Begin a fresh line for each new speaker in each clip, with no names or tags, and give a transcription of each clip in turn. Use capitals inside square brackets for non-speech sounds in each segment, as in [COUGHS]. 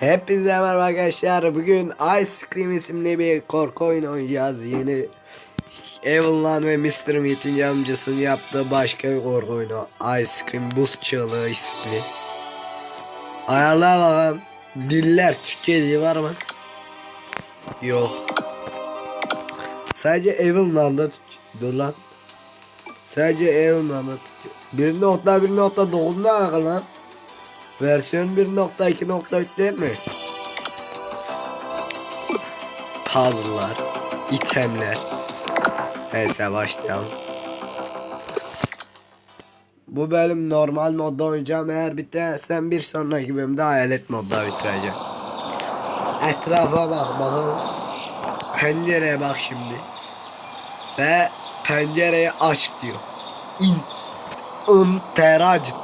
Hepinize merhaba arkadaşlar. Bugün Ice Cream isimli bir korku oyunu oynayacağız. Yeni Evelyn ve Mr. Meat'in yardımcısının yaptığı başka bir korku oyunu. Ice Cream Buz Çığlığı isimli. Ayarlar bakalım. Diller Türkçe var mı? Yok. Sadece Evelyn'da. Dur lan. Sadece Evelyn'da Türkçe. 1.1.9 ne alaka lan? Versiyon 1.2.3 değil mi? Puzzle'lar, itemler. Neyse başlayalım. Bu bölüm normal modda oynayacağım. Eğer bitersen bir sonraki bölümde hayalet modda bitireceğim. Etrafa bak bakalım. Pencereye bak şimdi. Ve pencereyi aç diyor. İn. Interacit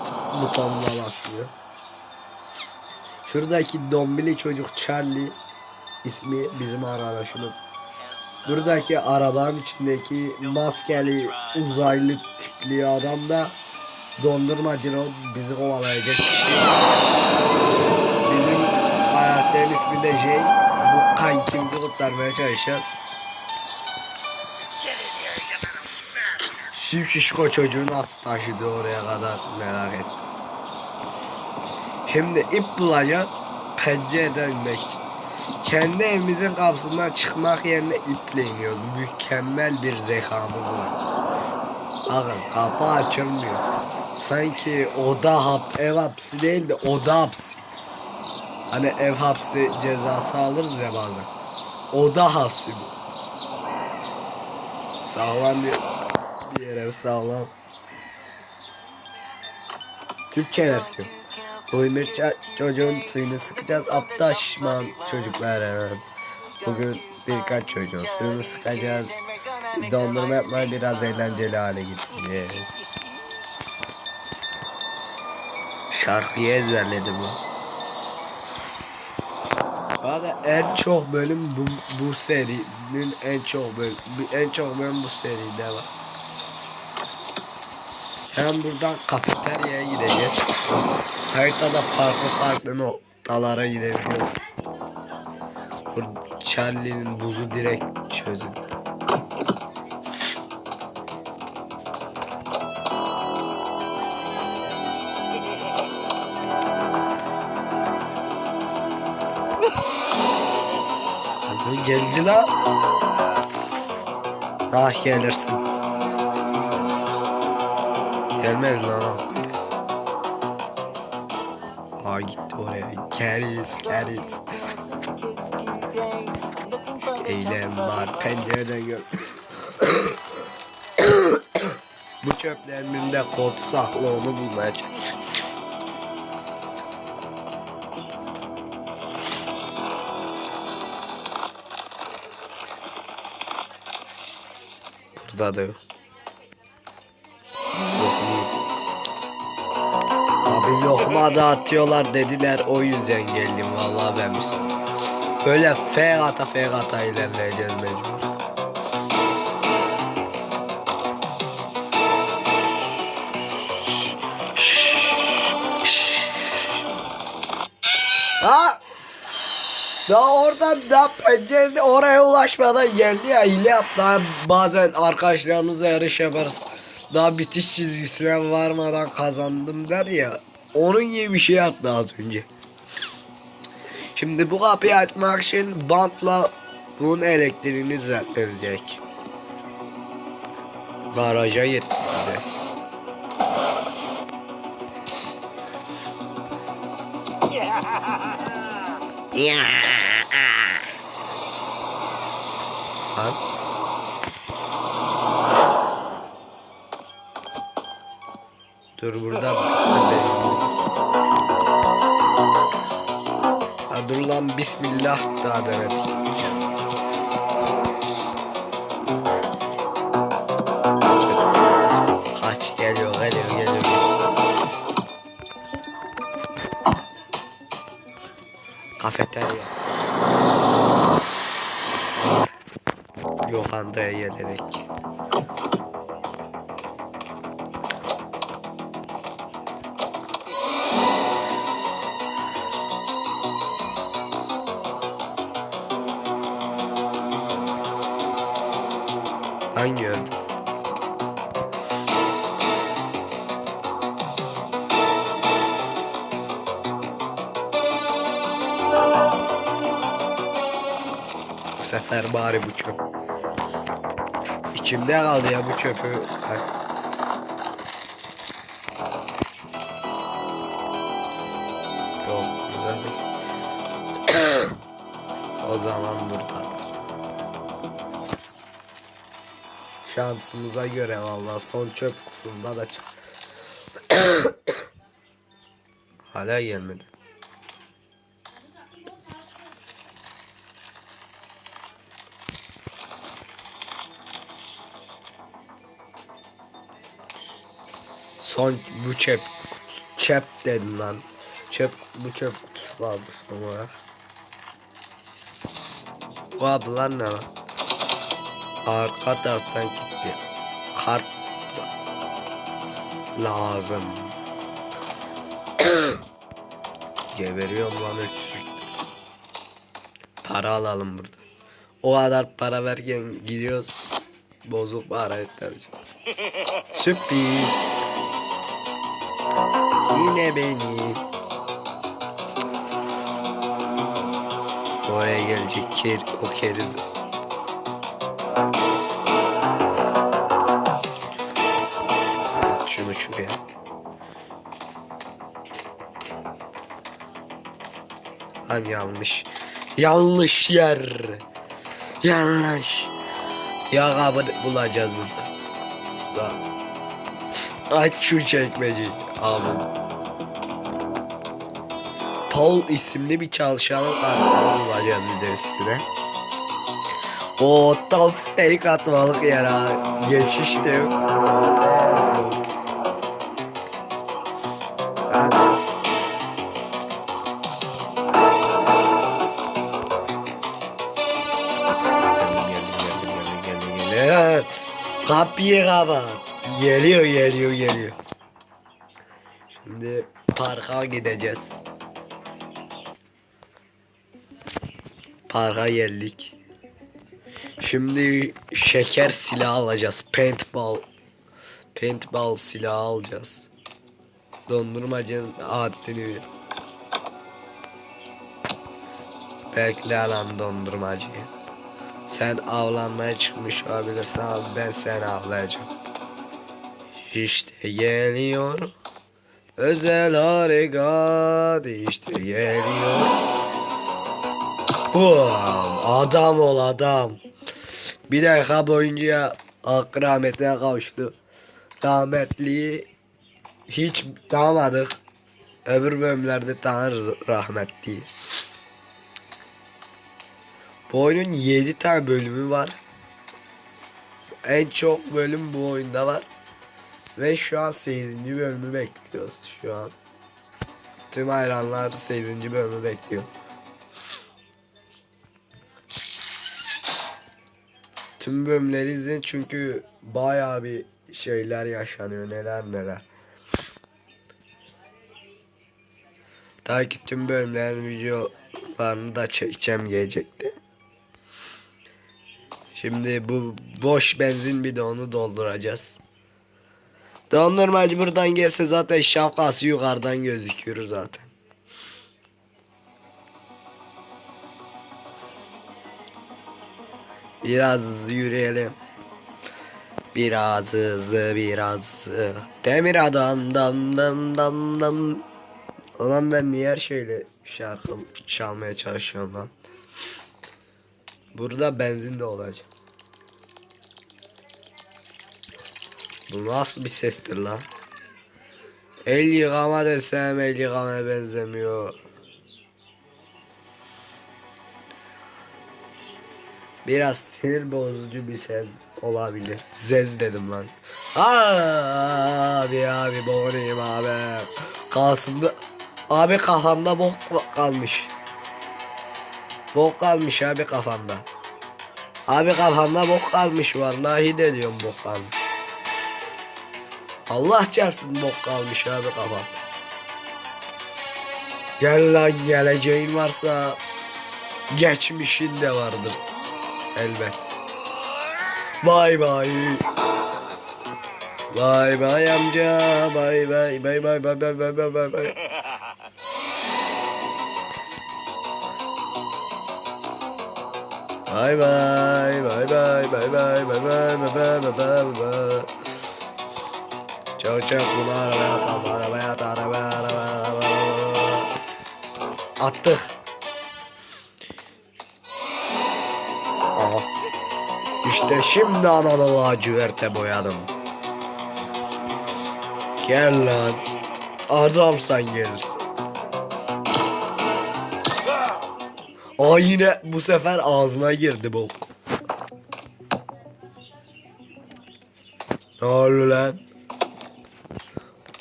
butonuna basıyor. Şuradaki dombili çocuk Charlie ismi bizim arkadaşımız. Buradaki arabanın içindeki maskeli uzaylı tipli adam da dondurmacı Rod bizi kovalayacak kişi. Bizim karakterin ismi de Jay. Bu kankimizi kurtarmaya çalışacağız. Şu şişko çocuğu nasıl taşıdı oraya kadar merak ettim. Şimdi ip bulacağız. Pencereden inmek. Kendi evimizin kapısından çıkmak yerine iple iniyoruz. Mükemmel bir zekamız var. Bakın kapı açılmıyor. Sanki oda hap, ev hapsi değil de oda hapsi. Hani ev hapsi cezası alırız ya bazen. Oda hapsi bu. Sağlam bir, bir yere sağlam. Türkçe versiyon. Ça- çocuğun suyunu sıkacağız. Aptal şişman çocuklar hemen. Bugün birkaç çocuğun suyunu sıkacağız. Dondurma yapmayı biraz eğlenceli hale getireceğiz. Şarkıyı ezberledim bu. Arada en çok bölüm bu, bu serinin en çok bölüm en çok bölüm bu seride var. Hem buradan kafeteryaya gideceğiz. Haritada farklı farklı noktalara gidebiliyoruz. Bu Charlie'nin buzu direkt çözün. Geldi la. Ah gelirsin. Gelmez lan. Aa gitti oraya. Keriz keriz. Eylem var pencereden gör. [COUGHS] Bu çöplerin birinde kod saklı onu bulmaya. Burada da yok. Abi lokma dağıtıyorlar dediler o yüzden geldim vallahi ben böyle F ata F ilerleyeceğiz mecbur. Ha! Daha oradan daha pencerenin oraya ulaşmadan geldi ya hile. Daha bazen arkadaşlarımızla yarış yaparız. Daha bitiş çizgisine varmadan kazandım der ya. Onun gibi bir şey yaptı az önce. Şimdi bu kapıyı açmak için bantla bunun elektriğini düzeltmemiz gerek. Garaja gittik bize. [LAUGHS] Lan. Dur burada. Ha, dur lan bismillah daha demedik. Kaç, geliyor geliyor geliyor. Kafeterya. Lokantaya geledik. Sefer bari bu çöp. İçimde kaldı ya bu çöpü. Yok burada değil. [COUGHS] o zaman buradadır. Şansımıza göre vallahi son çöp kutusunda da çık. [COUGHS] Hala gelmedi. Son bu çöp çöp dedim lan. Çöp bu çöp kutusu son olarak. Bu ablan ne lan? Arka taraftan gitti. Kart lazım. [COUGHS] Geberiyorum lan öksürük. Para alalım burada. O kadar para verken gidiyoruz. Bozuk para tabii. [LAUGHS] Sürpriz. Yine benim. Oraya gelecek kedi, o kedi. Bak şunu şuraya. Lan yanlış. Yanlış yer. Yanlış. Ya kabı bulacağız burada. Burada. Aç şu çekmeceyi. Abi. Paul isimli bir çalışanın kartını bulacağız bir de üstüne. O tam fake atmalık yer ha. Geçiş de yok. Ben- Geldim, geldim, geldim, geldim, geldim, geldim. Kapıyı kapat. Geliyor geliyor geliyor. Şimdi parka gideceğiz. Parka geldik. Şimdi şeker silahı alacağız. Paintball. Paintball silahı alacağız. Dondurmacının adını bil. Bekle lan dondurmacıyı. Sen avlanmaya çıkmış olabilirsin abi ben seni avlayacağım. İşte geliyor. Özel harekat işte geliyor. Bum, adam ol adam. Bir dakika boyunca hakkı rahmetine kavuştu. Rahmetliyi hiç tanımadık. Öbür bölümlerde tanırız rahmetliyi. Bu oyunun 7 tane bölümü var. En çok bölüm bu oyunda var. Ve şu an 8. bölümü bekliyoruz şu an. Tüm hayranlar 8. bölümü bekliyor. Tüm bölümleri izleyin çünkü bayağı bir şeyler yaşanıyor neler neler. Daha ki tüm bölümlerin videolarını da çekeceğim gelecekti. Şimdi bu boş benzin onu dolduracağız. Dondurmacı buradan gelse zaten şapkası yukarıdan gözüküyor zaten. Biraz hızlı yürüyelim. Biraz hızlı biraz hızlı. Demir adam dam dam dam dam. Ulan ben niye her şeyle şarkı çalmaya çalışıyorum lan. Burada benzin de olacak. Bu nasıl bir sestir lan? El yıkama desem el yıkamaya benzemiyor. Biraz sinir bozucu bir ses olabilir. Zez dedim lan. Abi abi boğulayım abi. Kalsında abi kafamda bok kalmış. Bok kalmış abi kafamda. Abi kafamda bok kalmış vallahi de diyorum bok kalmış. Allah çarpsın bok kalmış abi kafamda. Gel lan geleceğin varsa geçmişin de vardır elbet. Bay bay. Bay bay amca. Bay bay bay bay bay bay bay bay bay. Bay bay bay bay bay bay bay bay bay bay bay bay bay Çok çok bunu arabaya atalım arabaya at arabaya arabaya Attık Aha İşte şimdi Anadolu laciverte boyadım Gel lan Adamsan gelirsin Aa yine bu sefer ağzına girdi bok. Ne oldu lan?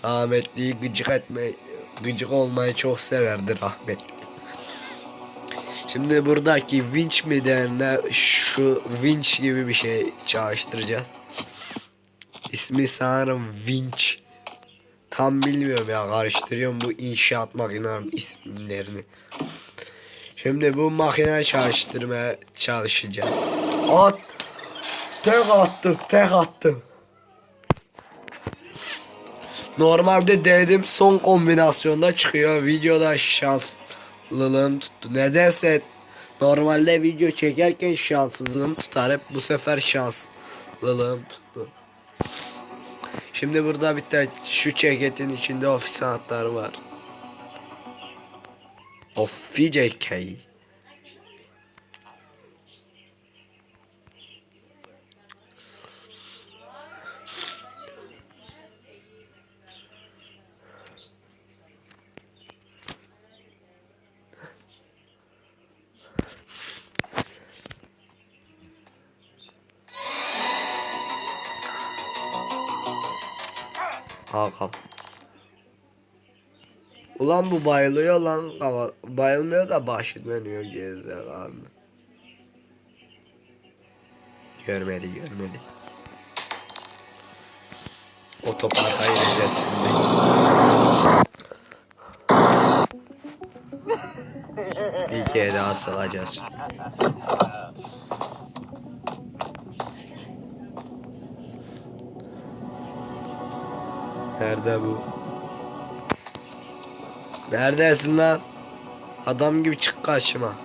Rahmetliyi gıcık etme, gıcık olmayı çok severdi rahmetli. Şimdi buradaki vinç mi derler şu vinç gibi bir şey çalıştıracağız. İsmi sanırım vinç. Tam bilmiyorum ya karıştırıyorum bu inşaat makinelerinin isimlerini. Şimdi bu makine çalıştırmaya çalışacağız. At. Tek attım, tek attım. Normalde denedim son kombinasyonda çıkıyor. Videoda şanslılığım tuttu. Nedense normalde video çekerken şanssızlığım tutar. Hep bu sefer şanslılığım tuttu. Şimdi burada bir tane şu ceketin içinde ofis anahtarı var. Of VJK. Hakan. Ulan bu bayılıyor lan. Bayılmıyor da başı dönüyor gerizekalı. Görmedi görmedi. Otoparka ineceğiz şimdi. Bir kere daha sığacağız. Nerede bu? Neredesin lan? Adam gibi çık karşıma.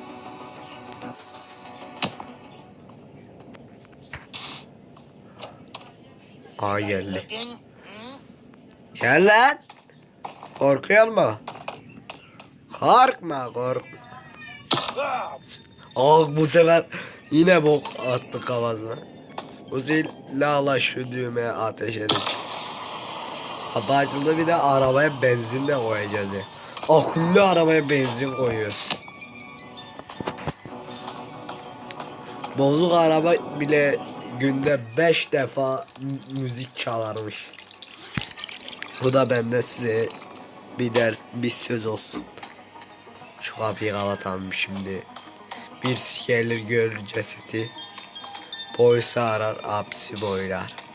Aa geldi. Gel lan. Korkuyor mu? Korkma korkma. Ah bu sefer yine bok attı kafasına. Bu silahla şu düğmeye ateş edin. Kapı açıldı bir de arabaya benzin de koyacağız ya. Akıllı arabaya benzin koyuyoruz. Bozuk araba bile günde 5 defa mü- müzik çalarmış. Bu da bende size bir der bir söz olsun. Şu kapıyı kapatalım şimdi. Bir sikerler görür cesedi. Boysa arar, apsi boylar.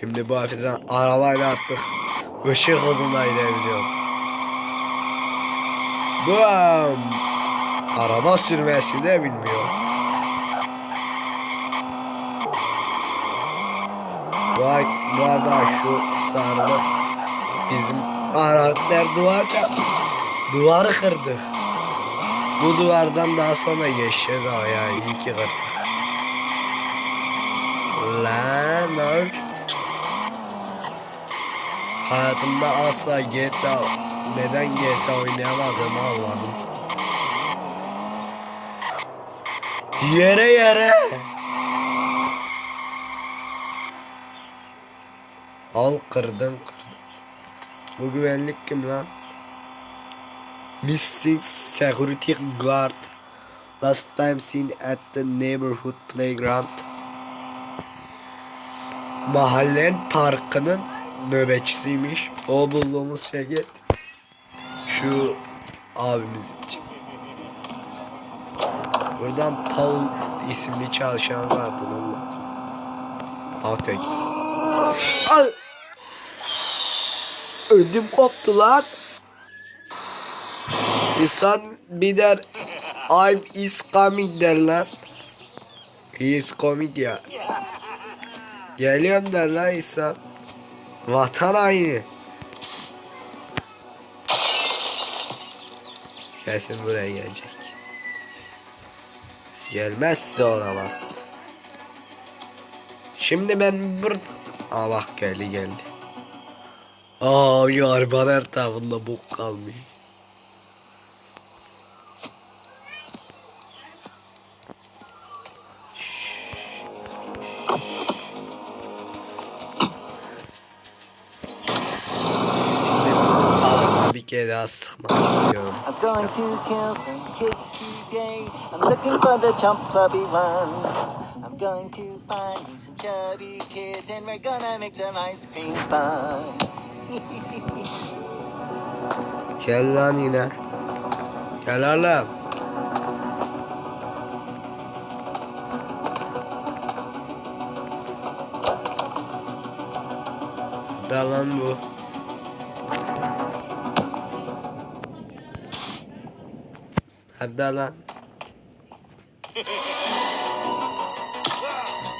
Şimdi bu hafizan arabayla attık. Işık hızında inebiliyorum. Bam! Araba sürmesi de bilmiyor. Bu, bu arada şu sarılı bizim karakter duvar çarp- duvarı kırdık. Bu duvardan daha sonra geçeceğiz ama ya iyi ki kırdık. Lan ne? Hayatımda asla GTA neden GTA oynayamadığımı anladım. Yere yere. Al kırdın kırdın. Bu güvenlik kim lan? Missing security guard. Last time seen at the neighborhood playground. Mahallen parkının nöbetçisiymiş. O bulduğumuz şirket şu abimiz için. Buradan Paul isimli çalışan vardı onlar. Atek. Al! Ödüm koptu lan. İnsan bir der I'm is coming der lan. He's komik ya. Geliyorum der lan İhsan. Vatan haini. Kesin buraya gelecek. Gelmezse olamaz. Şimdi ben burada... Aa bak geldi geldi. Aa yar bana her tarafında bok kalmıyor.
Some ice cream fun. [LAUGHS]
Gel lan yine. Gel oğlum. Da lan bu. Hadi lan.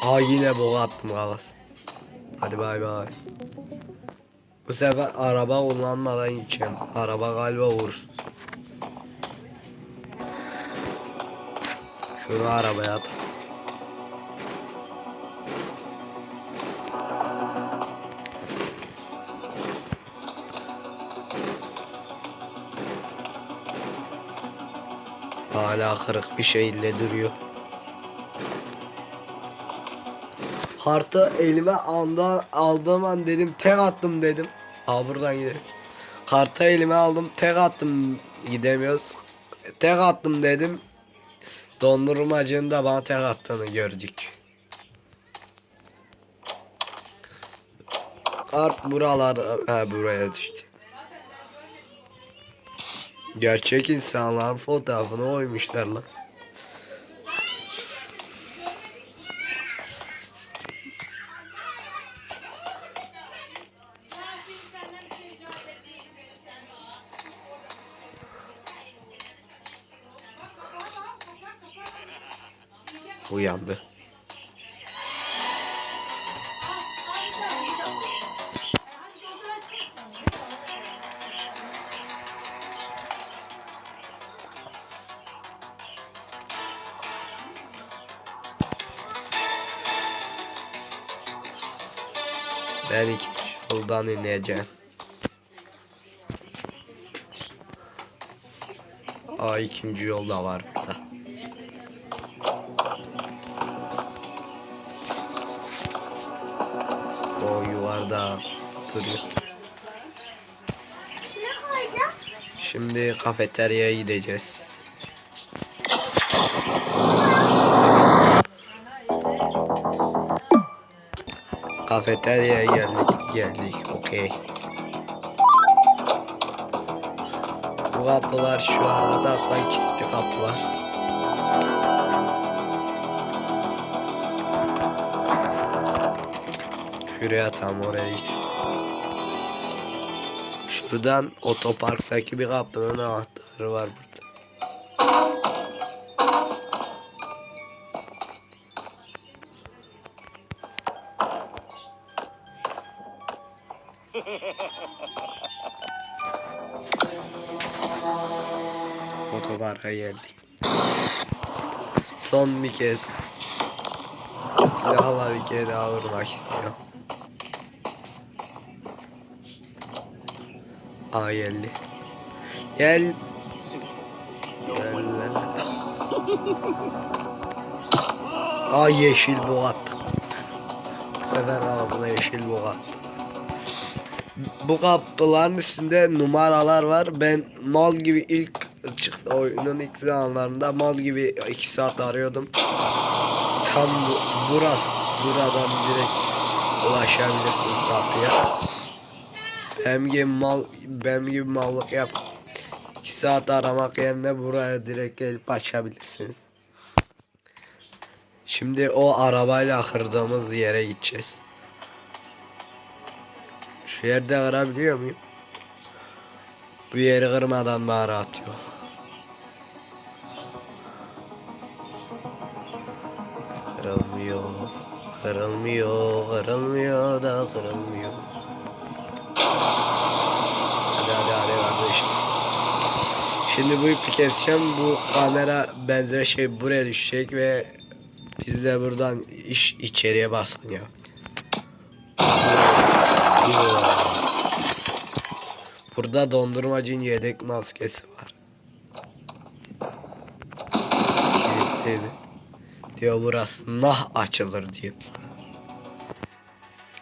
Aa yine boğa attım kafası. Hadi bay bay. Bu sefer araba kullanmadan gideceğim. Araba galiba uğursuz. Şunu arabaya at. Hala kırık bir şeyle duruyor. Kartı elime anda aldığım an dedim tek attım dedim. Ha buradan gidelim. Kartı elime aldım tek attım gidemiyoruz. Tek attım dedim. Dondurmacının da bana tek attığını gördük. Kart buralar ha, buraya düştü. Gerçek insanların fotoğrafını koymuşlar lan. Uyandı. Yoldan ineceğim. Aa ikinci yol da var burada. O yuvarda duruyor. Şimdi kafeteryaya gideceğiz. Kafeteryaya geldik, geldik. Okey. Bu kapılar şu arka taraftan kilitli kapılar. Şuraya tam oraya git. Şuradan otoparktaki bir kapının anahtarı var burada. [LAUGHS] Otoparka geldik. Son bir kez silahla bir kere daha vurmak istiyorum. Aa geldi. Gel. Gel. Aa yeşil bok attık. Bu sefer ağzına yeşil bok attık. Bu kapıların üstünde numaralar var. Ben mal gibi ilk çıktı oyunun ilk zamanlarında mal gibi 2 saat arıyordum. Tam bu, burası. Buradan direkt ulaşabilirsiniz kapıya. Benim gibi mal benim gibi mallık yap. 2 saat aramak yerine buraya direkt gelip açabilirsiniz. Şimdi o arabayla kırdığımız yere gideceğiz. Şu yerde kırabiliyor muyum? Bu yeri kırmadan bana atıyor. kırılmıyor. Kırılmıyor, kırılmıyor da kırılmıyor. Hadi hadi hadi kardeşim. Şimdi bu ipi keseceğim. Bu kamera benzeri şey buraya düşecek ve biz de buradan iş içeriye baskın ya. Burada dondurmacının yedek maskesi var. Kilitliydi. Diyor burası nah açılır diyor.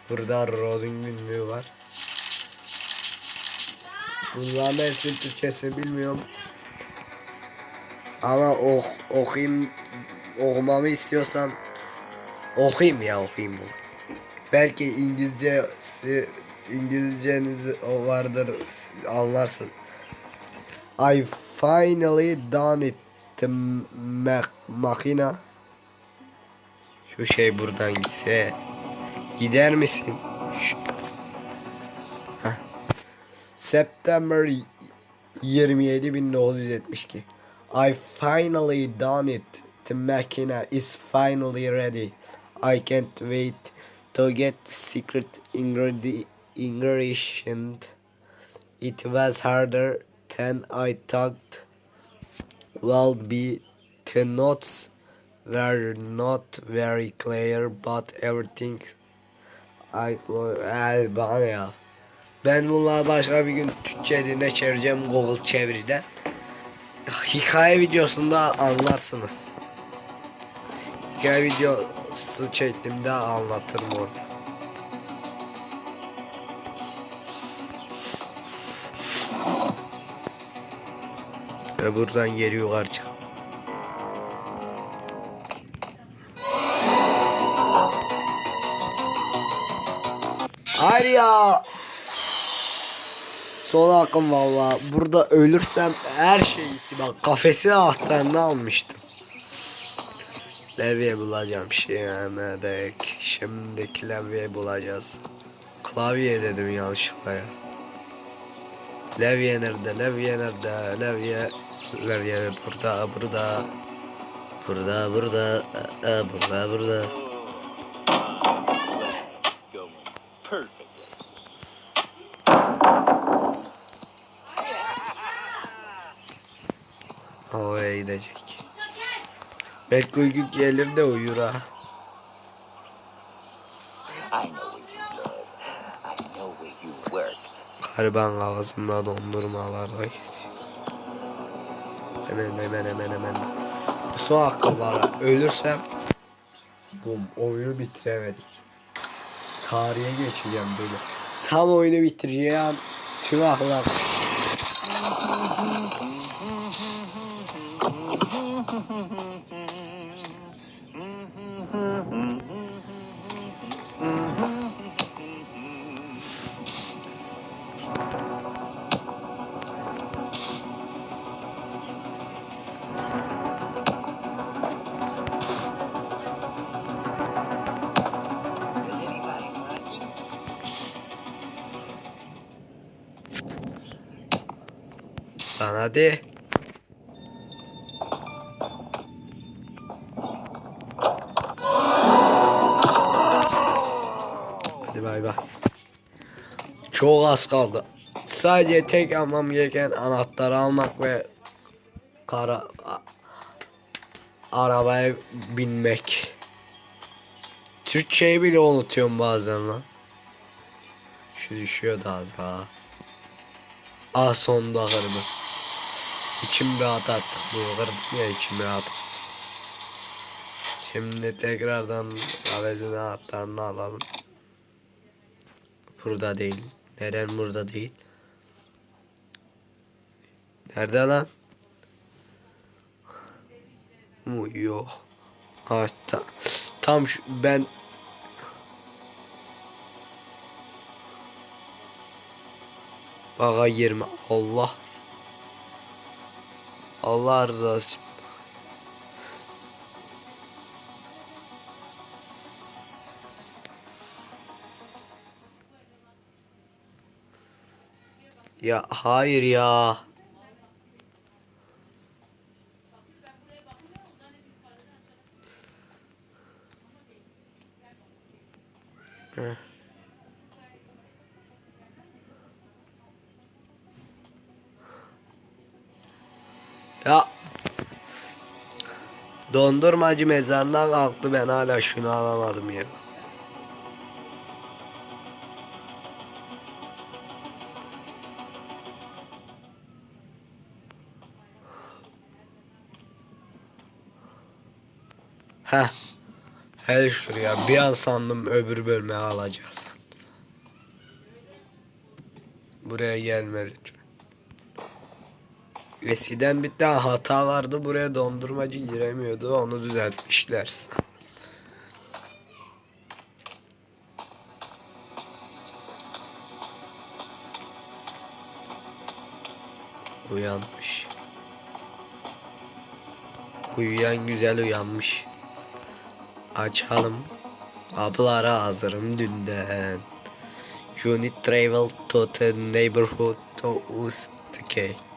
Burada Rose'un günlüğü var. Bunların hepsinin Türkçesini bilmiyorum. Ama ok, okuyayım, okumamı istiyorsan okuyayım ya okuyayım bunu. Belki İngilizcesi İngilizceniz vardır anlarsın. I finally done it the ma- makina. Şu şey buradan gitse. Gider misin? September 27 1972. I finally done it. The machine is finally ready. I can't wait to get the secret ingredi- ingredient. It was harder than I thought. Well, be the notes were not very clear, but everything I bana ya. Ben bunları başka bir gün Türkçe diline çevireceğim Google çeviriden. Hikaye videosunda anlarsınız. Hikaye videosu çektiğimde anlatırım orada. Ve buradan geri yukarı. Hayır ya. Sol hakkım valla. Burada ölürsem her şey gitti. Bak kafesin anahtarını almıştım. Levye bulacağım şimdiki. Şimdi klavye bulacağız. Klavye dedim yanlışlıkla ya. Levye nerede? Levye nerede? Levye. Levye burada, burada. Burada, burada. Aa, Burada, burada. Belki uyku gelir de uyur ha. Gariban kafasında dondurmalar var. Hemen hemen hemen hemen. Son hakkım var. Ölürsem bum oyunu bitiremedik. Tarihe geçeceğim böyle. Tam oyunu bitireceğim. Tüm aklar. Hadi. Hadi bay bay. Çok az kaldı. Sadece tek almam gereken anahtarı almak ve kara arabaya binmek. Türkçeyi bile unutuyorum bazen lan. Şu düşüyor da az daha. Ah sonunda kırdım. İçim rahat artık bu kırdım ya içim rahat. Şimdi tekrardan avezin anahtarını alalım. Burada değil. Neren burada değil? Nerede lan? Mu yok. Ha, ta- tam şu, ben Baga girme. Allah. Allah rızası için. Ya hayır ya. Dondurmacı mezarından kalktı ben hala şunu alamadım ya. Heh. Hele şükür ya. Bir an sandım öbür bölüme alacaksın. Buraya gelme lütfen. Eskiden bir tane hata vardı. Buraya dondurmacı giremiyordu. Onu düzeltmişler. Uyanmış. Uyuyan güzel uyanmış. Açalım. Kapılara hazırım dünden. You need travel to the neighborhood to use the.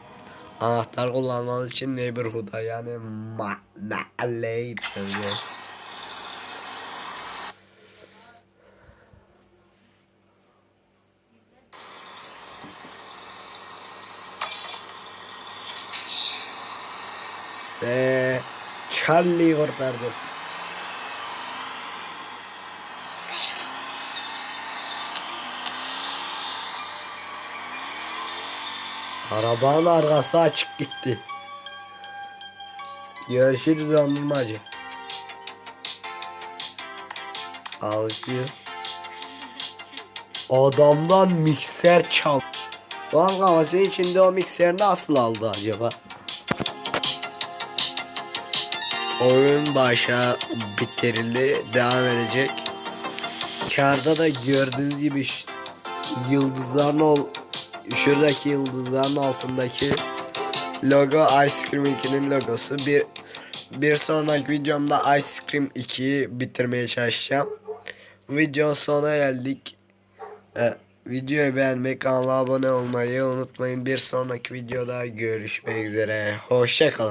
Anahtar kullanmamız için neighborhood'a yani ma mahalleye gitmemiz gerek. Ve Charlie kurtardık. Arabanın arkası açık gitti. Görüşürüz dondurmacı. Alkıyor. Adamdan mikser çal. Lan kafası içinde o mikser nasıl aldı acaba? Oyun başa bitirildi. Devam edecek. Karda da gördüğünüz gibi yıldızların ol şuradaki yıldızların altındaki logo Ice Cream 2'nin logosu. Bir bir sonraki videomda Ice Cream 2'yi bitirmeye çalışacağım. Videonun sonuna geldik. Ee, videoyu beğenmeyi, kanala abone olmayı unutmayın. Bir sonraki videoda görüşmek üzere. Hoşçakalın.